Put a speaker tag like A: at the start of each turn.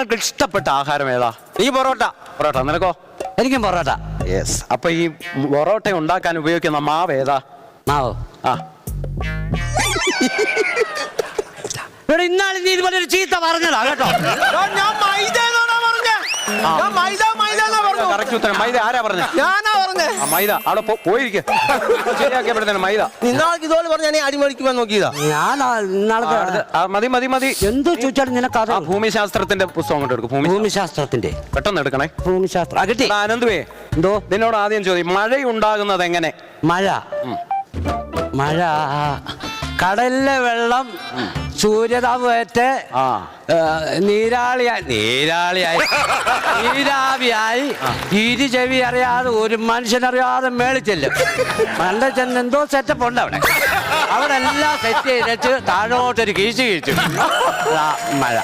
A: നിങ്ങൾക്ക് ഇഷ്ടപ്പെട്ട ആഹാരം ഏതാ?
B: എനിക്ക് പൊറോട്ട.
A: പൊറോട്ട നിനക്കോ?
C: എനിക്കും പൊറോട്ട.
A: യെസ് അപ്പൊ ഈ പൊറോട്ട ഉണ്ടാക്കാൻ ഉപയോഗിക്കുന്ന മാവ് ഏതാ?
C: മാവ്.
A: ആ.
C: ഇന്നാളി ഇന്നാളെ നീ ഇതുപോലെ ഒരു ചീത്ത പറഞ്ഞതാ കേട്ടോ?
B: ഞാൻ മൈദ എന്നാണ് പറഞ്ഞത് ഞാൻ മൈദ മൈദ പറഞ്ഞു
A: കറക്റ്റ് ഉത്തരം. മൈദ ആരാ പറഞ്ഞ
B: ഞാനാ പറഞ്ഞേ.
A: ആ മൈദ. അവിടെ പോ- പോയിരിക്കെ. ശരിയാക്കിയപ്പോഴത്തേന് മൈദ.
B: നിന്നാൾക്ക് ഇതുപോലെ പറഞ്ഞ ഞാൻ അടിമടിക്കുവാൻ നോക്കിയതാ.
C: ഞാൻ
A: ആ, മതി മതി മതി.
C: എന്തോ ചോദിച്ചാലും നിനക്ക് അത്
A: ഭൂമിശാസ്ത്രത്തിന്റെ പുസ്തകം കൊണ്ട് എടുക്കും ഭൂമി
C: ഭൂമിശാസ്ത്രത്തിന്റെ.
A: പെട്ടെന്ന് എടുക്കണേ.
C: ഭൂമിശാസ്ത്രം ആ, കിട്ടി.
A: എടാ, അനന്തുവേ
C: എന്തോ?
A: നിന്നോട് ആദ്യം ചോദ്യം മഴയുണ്ടാകുന്നത് എങ്ങനെ?
C: മഴ. മഴ. കടലിലെ വെള്ളം സൂര്യതാപേറ്റ് നീരാളിയായി. നീരാളിയായി. നീരാവിയായി. ഇരു ചെവി അറിയാതെ ഒരു മനുഷ്യനറിയാതെ മേളിൽ ചെല്ലും. നല്ല ചെന്ന് എന്തോ സെറ്റപ്പ് ഉണ്ട് അവിടെ. അവിടെ എല്ലാം സെറ്റ് ചെയ്തിട്ട് താഴോട്ടൊരു കീച്ചു കീച്ചു. മഴ.